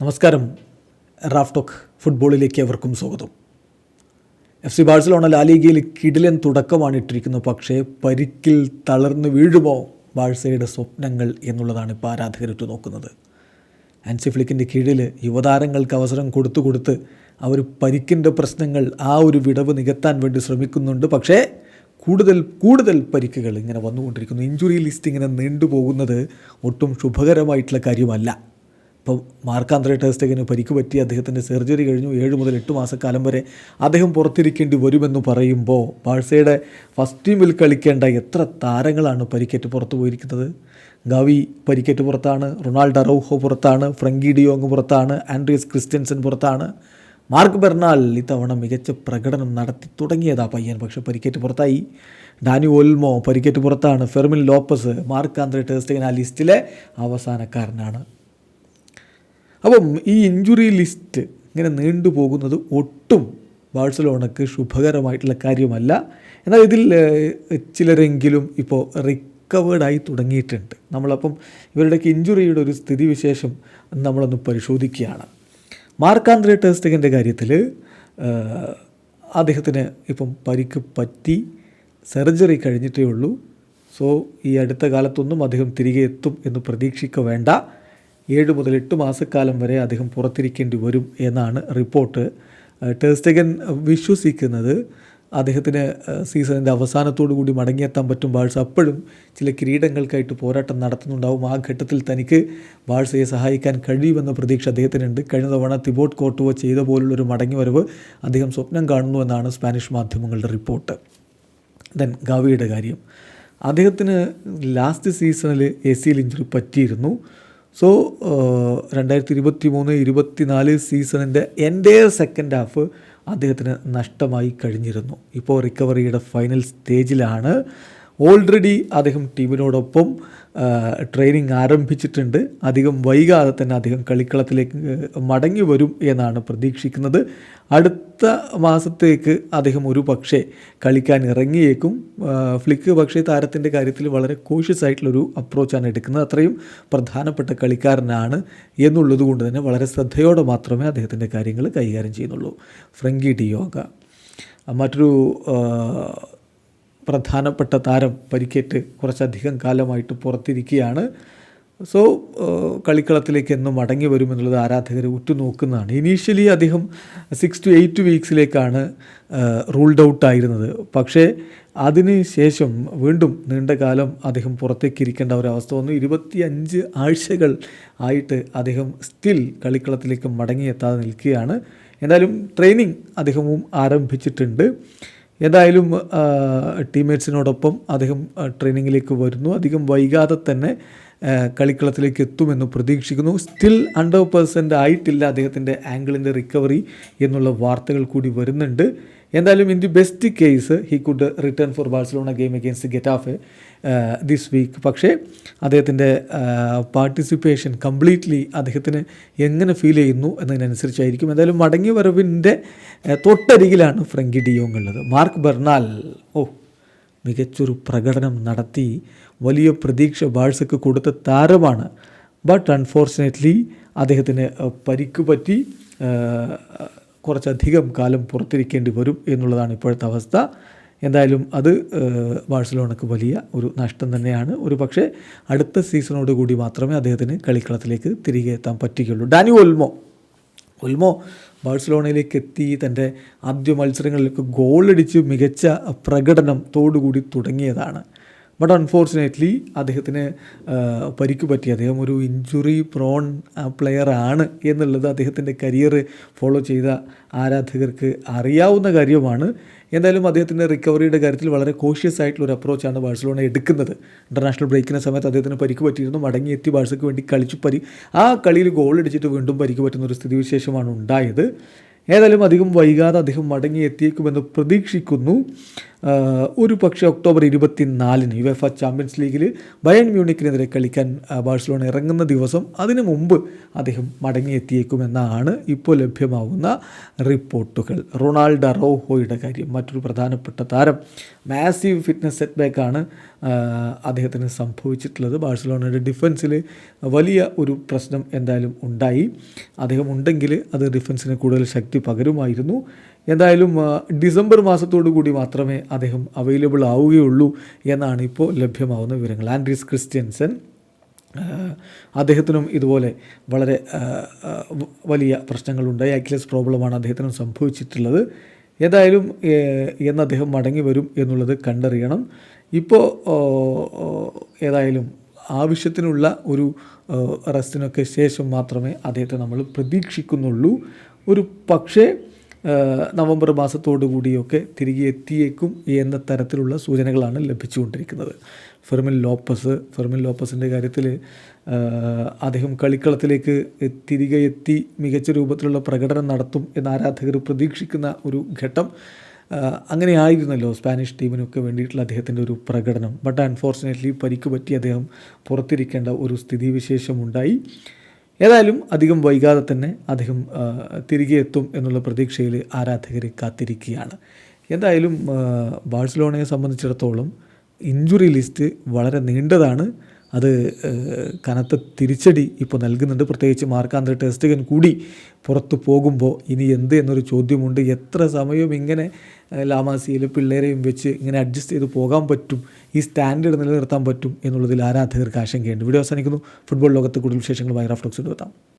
നമസ്കാരം. റാഫ്ടോക്ക് ഫുട്ബോളിലേക്ക് അവർക്കും സ്വാഗതം. എഫ് സി ബാഴ്സലോണ ലാലിഗയിൽ കിടിലൻ തുടക്കമാണ് ഇട്ടിരിക്കുന്നത്. പക്ഷേ പരിക്കിൽ തളർന്നു വീഴുമോ ബാഴ്സയുടെ സ്വപ്നങ്ങൾ എന്നുള്ളതാണ് ഇപ്പോൾ ആരാധകരുറ്റു നോക്കുന്നത് ആൻസി ഫ്ലിക്കിന്റെ കീഴിൽ യുവതാരങ്ങൾക്ക് അവസരം കൊടുത്തു കൊടുത്ത് അവർ പരിക്കിന്റെ പ്രശ്നങ്ങൾ ആ ഒരു വിടവ് നികത്താൻ വേണ്ടി ശ്രമിക്കുന്നുണ്ട്. പക്ഷേ കൂടുതൽ കൂടുതൽ പരിക്കുകൾ ഇങ്ങനെ വന്നുകൊണ്ടിരിക്കുന്നു. ഇഞ്ചുറി ലിസ്റ്റ് ഇങ്ങനെ നീണ്ടുപോകുന്നത് ഒട്ടും ശുഭകരമായിട്ടുള്ള കാര്യമല്ല. ഇപ്പോൾ മാർക്കാന്ത്രേ ടെസ്റ്റഗിന് പരിക്ക് പറ്റി അദ്ദേഹത്തിന്റെ സർജറി കഴിഞ്ഞു. ഏഴ് മുതൽ എട്ട് മാസക്കാലം വരെ അദ്ദേഹം പുറത്തിരിക്കേണ്ടി വരുമെന്ന് പറയുമ്പോൾ ബാഴ്സയുടെ ഫസ്റ്റ് ടീമിൽ കളിക്കേണ്ട എത്ര താരങ്ങളാണ് പരിക്കേറ്റ് പുറത്തു പോയിരിക്കുന്നത്? ഗവി പരിക്കേറ്റ് പുറത്താണ് റൊണാൾഡ് അറൗഹോ പുറത്താണ് ഫ്രങ്കി ഡിയോങ് പുറത്താണ് ആൻഡ്രിയസ് ക്രിസ്ത്യൻസൻ പുറത്താണ്. മാർക്ക് ബെർണാൽ ഇത്തവണ മികച്ച പ്രകടനം നടത്തി തുടങ്ങിയതാ പയ്യൻ പക്ഷേ പരിക്കേറ്റ് പുറത്തായി. ഡാനി ഓൽമോ പരിക്കേറ്റ് പുറത്താണ് Fermin Lopez Marc Andre ter Stegen ആ ലിസ്റ്റിലെ അവസാനക്കാരനാണ്. അപ്പം ഈ ഇഞ്ചുറി ലിസ്റ്റ് ഇങ്ങനെ നീണ്ടു പോകുന്നത് ഒട്ടും ബാഴ്സലോണക്ക് ശുഭകരമായിട്ടുള്ള കാര്യമല്ല. എന്നാൽ ഇതിൽ ചിലരെങ്കിലും ഇപ്പോൾ റിക്കവേർഡായി തുടങ്ങിയിട്ടുണ്ട്. നമ്മളപ്പം ഇവരുടെയൊക്കെ ഇഞ്ചുറിയുടെ ഒരു സ്ഥിതിവിശേഷം നമ്മളൊന്ന് പരിശോധിക്കുകയാണ്. മാർക്കാന്ത്രി ടെസ്റ്റിങ്ങിന്റെ കാര്യത്തിൽ അദ്ദേഹത്തിന് ഇപ്പം പരിക്ക് പറ്റി സർജറി കഴിഞ്ഞിട്ടേ ഉള്ളൂ. സോ ഈ അടുത്ത കാലത്തൊന്നും അദ്ദേഹം തിരികെ എത്തും എന്ന് പ്രതീക്ഷിക്ക വേണ്ട. ഏഴ് മുതൽ എട്ട് മാസക്കാലം വരെ അദ്ദേഹം പുറത്തിരിക്കേണ്ടി വരും എന്നാണ് റിപ്പോർട്ട്. ടേസ്റ്റഗൻ വിശ്വസിക്കുന്നത് അദ്ദേഹത്തിന് സീസണിന്റെ അവസാനത്തോടു കൂടി മടങ്ങിയെത്താൻ പറ്റും. ബാഴ്സ അപ്പോഴും ചില കിരീടങ്ങൾക്കായിട്ട് പോരാട്ടം നടത്തുന്നുണ്ടാവും. ആ ഘട്ടത്തിൽ തനിക്ക് ബാഴ്സയെ സഹായിക്കാൻ കഴിയുമെന്ന പ്രതീക്ഷ അദ്ദേഹത്തിനുണ്ട്. കഴിഞ്ഞ തവണ തിബോട്ട് കോട്ടുവോ ചെയ്ത പോലുള്ളൊരു മടങ്ങിവരവ് അദ്ദേഹം സ്വപ്നം കാണുന്നു എന്നാണ് സ്പാനിഷ് മാധ്യമങ്ങളുടെ റിപ്പോർട്ട്. ദെൻ ഗാവിയുടെ കാര്യം. അദ്ദേഹത്തിന് ലാസ്റ്റ് സീസണിൽ എ സിയിൽ ഇഞ്ചുറി പറ്റിയിരുന്നു. സോ രണ്ടായിരത്തി ഇരുപത്തി മൂന്ന് ഇരുപത്തി നാല് സീസണിന്റെ എന്റെ സെക്കൻഡ് ഹാഫ് അദ്ദേഹത്തിന് നഷ്ടമായി കഴിഞ്ഞിരുന്നു. ഇപ്പോൾ റിക്കവറിയുടെ ഫൈനൽ സ്റ്റേജിലാണ് ഓൾറെഡി അദ്ദേഹം ടീമിനോടൊപ്പം ട്രെയിനിങ് ആരംഭിച്ചിട്ടുണ്ട്. അധികം വൈകാതെ തന്നെ അധികം കളിക്കളത്തിലേക്ക് മടങ്ങി വരും എന്നാണ് പ്രതീക്ഷിക്കുന്നത്. അടുത്ത മാസത്തേക്ക് അദ്ദേഹം ഒരു പക്ഷേ കളിക്കാൻ ഇറങ്ങിയേക്കും. ഫ്ലിക്ക് പക്ഷേ താരത്തിന്റെ കാര്യത്തിൽ വളരെ കോഷ്യസ് ആയിട്ടുള്ളൊരു അപ്രോച്ചാണ് എടുക്കുന്നത്. അത്രയും പ്രധാനപ്പെട്ട കളിക്കാരനാണ് എന്നുള്ളത് കൊണ്ട് തന്നെ വളരെ ശ്രദ്ധയോടെ മാത്രമേ അദ്ദേഹത്തിന്റെ കാര്യങ്ങൾ കൈകാര്യം ചെയ്യുന്നുള്ളൂ. Frenkie de Jong. മറ്റൊരു പ്രധാനപ്പെട്ട താരം പരിക്കേറ്റ് കുറച്ചധികം കാലമായിട്ട് പുറത്തിരിക്കുകയാണ്. സോ കളിക്കളത്തിലേക്ക് എന്നും മടങ്ങി വരുമെന്നുള്ളത് ആരാധകർ ഉറ്റുനോക്കുന്നതാണ്. ഇനീഷ്യലി അദ്ദേഹം സിക്സ് ടു എയ്റ്റ് വീക്സിലേക്കാണ് റൂൾഡ് ഔട്ട് ആയിരുന്നത്. പക്ഷേ അതിന് ശേഷം വീണ്ടും നീണ്ട കാലം അദ്ദേഹം പുറത്തേക്ക് ഇരിക്കേണ്ട ഒരവസ്ഥ വന്നു. ഇരുപത്തി അഞ്ച് ആഴ്ചകൾ ആയിട്ട് അദ്ദേഹം സ്റ്റിൽ കളിക്കളത്തിലേക്ക് മടങ്ങിയെത്താതെ നിൽക്കുകയാണ്. എന്തായാലും ട്രെയിനിങ് അദ്ദേഹവും ആരംഭിച്ചിട്ടുണ്ട്. എന്തായാലും ടീംമേറ്റ്സിനോടൊപ്പം അദ്ദേഹം ട്രെയിനിങ്ങിലേക്ക് വരുന്നു. അധികം വൈകാതെ തന്നെ കളിക്കളത്തിലേക്ക് എത്തുമെന്ന് പ്രതീക്ഷിക്കുന്നു. സ്റ്റിൽ ഹൺഡ്രഡ് പേഴ്സന്റ് ആയിട്ടില്ല അദ്ദേഹത്തിന്റെ ആംഗിളിന്റെ റിക്കവറി എന്നുള്ള വാർത്തകൾ കൂടി വരുന്നുണ്ട്. എന്തായാലും in the best case he could return for Barcelona game against Getafe this week പക്ഷേ അദ്ദേഹത്തിന്റെ പാർട്ടിസിപ്പേഷൻ കംപ്ലീറ്റ്ലി അദ്ദേഹത്തിന് എങ്ങനെ ഫീൽ ചെയ്യുന്നു എന്നതിനനുസരിച്ചായിരിക്കും. എന്തായാലും മടങ്ങി വരവിന്റെ ആ, തൊട്ടരികിലാണ് ഫ്രങ്കി ഡിയോങ് ഉള്ളത്. മാർക്ക് ബെർണാൽ ഓ മികച്ചൊരു പ്രകടനം നടത്തി. വലിയ പ്രതീക്ഷ ബാഴ്സക്ക് കൊടുത്ത താരമാണ്. ബട്ട് അൺഫോർച്ചുനേറ്റ്ലി അദ്ദേഹത്തിന് അഹ്, പരിക്ക് പറ്റി ആഹ്, കുറച്ചധികം കാലം പുറത്തിരിക്കേണ്ടി വരും എന്നുള്ളതാണ് ഇപ്പോഴത്തെ അവസ്ഥ. എന്തായാലും അത് ബാഴ്സലോണക്ക് വലിയ ഒരു നഷ്ടം തന്നെയാണ്. ഒരു പക്ഷേ അടുത്ത സീസണോട് കൂടി മാത്രമേ അദ്ദേഹത്തിന് കളിക്കളത്തിലേക്ക് തിരികെ എത്താൻ പറ്റുകയുള്ളൂ. ഡാനി ഒൽമോ ഒൽമോ ബാഴ്സലോണയിലേക്ക് എത്തി തന്റെ ആദ്യ മത്സരങ്ങളിലൊക്കെ ഗോളടിച്ച് മികച്ച പ്രകടനം തോടുകൂടി തുടങ്ങിയതാണ്. ബട്ട് അൺഫോർച്ചുനേറ്റ്ലി അദ്ദേഹത്തിന് പരിക്ക് പറ്റി. അദ്ദേഹം ഒരു ഇഞ്ചുറി പ്രോൺ പ്ലെയർ ആണ് എന്നുള്ളത് അദ്ദേഹത്തിന്റെ കരിയർ ഫോളോ ചെയ്ത ആരാധകർക്ക് അറിയാവുന്ന കാര്യമാണ്. എന്തായാലും അദ്ദേഹത്തിന്റെ റിക്കവറിയുടെ കാര്യത്തിൽ വളരെ കോഷ്യസ് ആയിട്ടുള്ള ഒരു അപ്രോച്ചാണ് ബാഴ്സലോണ എടുക്കുന്നത്. ഇന്റർനാഷണൽ ബ്രേക്കിന്റെ സമയത്ത് അദ്ദേഹത്തിന് പരിക്ക് പറ്റിയിരുന്നു. മടങ്ങിയെത്തി ബാഴ്സയ്ക്ക് വേണ്ടി കളിച്ചു പരി ആ കളിയിൽ ഗോൾ അടിച്ചിട്ട് വീണ്ടും പരിക്ക് പറ്റുന്ന ഒരു സ്ഥിതിവിശേഷമാണ് ഉണ്ടായത്. ഏതായാലും അധികം വൈകാതെ അദ്ദേഹം മടങ്ങി എത്തിയേക്കുമെന്ന് പ്രതീക്ഷിക്കുന്നു. ഒരു പക്ഷേ ഒക്ടോബർ ഇരുപത്തിനാലിന് യുഎഫ ചാമ്പ്യൻസ് ലീഗിൽ ബയൺ മ്യൂണിക്കിനെതിരെ കളിക്കാൻ ബാഴ്സലോണ ഇറങ്ങുന്ന ദിവസം അതിനു മുമ്പ് അദ്ദേഹം മടങ്ങിയെത്തിയേക്കുമെന്നാണ് ഇപ്പോൾ ലഭ്യമാവുന്ന റിപ്പോർട്ടുകൾ. റൊണാൾഡ് റോഹോയുടെ കാര്യം മറ്റൊരു പ്രധാനപ്പെട്ട താരം. മാസീവ് ഫിറ്റ്നസ് സെറ്റ് ബാക്കാണ് അദ്ദേഹത്തിന് സംഭവിച്ചിട്ടുള്ളത്. ബാഴ്സലോണയുടെ ഡിഫൻസിൽ വലിയ ഒരു പ്രശ്നം എന്തായാലും ഉണ്ടായി. അദ്ദേഹം ഉണ്ടെങ്കിൽ അത് ഡിഫൻസിന് കൂടുതൽ ശക്തി പകരുമായിരുന്നു. എന്തായാലും ഡിസംബർ മാസത്തോടു കൂടി മാത്രമേ അദ്ദേഹം അവൈലബിൾ ആവുകയുള്ളൂ എന്നാണ് ഇപ്പോൾ ലഭ്യമാവുന്ന വിവരങ്ങൾ. ആൻഡ്രീസ് ക്രിസ്ത്യൻസൻ അദ്ദേഹത്തിനും ഇതുപോലെ വളരെ വലിയ പ്രശ്നങ്ങളുണ്ട്. ആക്ലസ് പ്രോബ്ലമാണ് അദ്ദേഹത്തിനും സംഭവിച്ചിട്ടുള്ളത്. ഏതായാലും എന്ന് അദ്ദേഹം മടങ്ങി വരും എന്നുള്ളത് കണ്ടറിയണം. ഇപ്പോൾ ഏതായാലും ആവശ്യത്തിനുള്ള ഒരു റെസ്റ്റിനൊക്കെ ശേഷം മാത്രമേ അദ്ദേഹത്തെ നമ്മൾ പ്രതീക്ഷിക്കുന്നുള്ളൂ. ഒരു പക്ഷേ നവംബർ മാസത്തോടു കൂടിയൊക്കെ തിരികെ എത്തിയേക്കും എന്ന തരത്തിലുള്ള സൂചനകളാണ് ലഭിച്ചുകൊണ്ടിരിക്കുന്നത്. ഫെർമിൻ ലോപ്പസ് ഫെർമിൻ ലോപ്പസിന്റെ കാര്യത്തിൽ അദ്ദേഹം കളിക്കളത്തിലേക്ക് തിരികെ എത്തി മികച്ച രൂപത്തിലുള്ള പ്രകടനം നടത്തും എന്ന് ആരാധകർ പ്രതീക്ഷിക്കുന്ന ഒരു ഘട്ടം അങ്ങനെ ആയിരുന്നല്ലോ സ്പാനിഷ് ടീമിനൊക്കെ വേണ്ടിയിട്ടുള്ള അദ്ദേഹത്തിന്റെ ഒരു പ്രകടനം. ബട്ട് അൺഫോർച്ചുനേറ്റ്ലി പരിക്ക് പറ്റി അദ്ദേഹം പുറത്തിരിക്കേണ്ട ഒരു സ്ഥിതിവിശേഷമുണ്ടായി. ഏതായാലും അധികം വൈകാതെ തന്നെ അദ്ദേഹം തിരികെ എത്തും എന്നുള്ള പ്രതീക്ഷയിൽ ആരാധകർ കാത്തിരിക്കുകയാണ്. എന്തായാലും ബാഴ്സലോണയെ സംബന്ധിച്ചിടത്തോളം ഇഞ്ചുറി ലിസ്റ്റ് വളരെ നീണ്ടതാണ്. അത് കനത്ത തിരിച്ചടി ഇപ്പോൾ നൽകുന്നുണ്ട്. പ്രത്യേകിച്ച് മാർക്കാന്തര ടെസ്റ്റുകൻ കൂടി പുറത്തു പോകുമ്പോൾ ഇനി എന്ത് എന്നൊരു ചോദ്യമുണ്ട്. എത്ര സമയം ഇങ്ങനെ ലാമാസിയിൽ പിള്ളേരെയും വെച്ച് ഇങ്ങനെ അഡ്ജസ്റ്റ് ചെയ്ത് പോകാൻ പറ്റും? ഈ സ്റ്റാൻഡേർഡ് നിലനിർത്താൻ പറ്റും എന്നുള്ളതിൽ ആരാധകർക്ക് ആശങ്കയുണ്ട്. വീഡിയോ അവസാനിക്കുന്നു. ഫുട്ബോൾ ലോകത്ത് കൂടുതൽ വിശേഷങ്ങളുമായി റഫ്ലക്സ് എത്താം.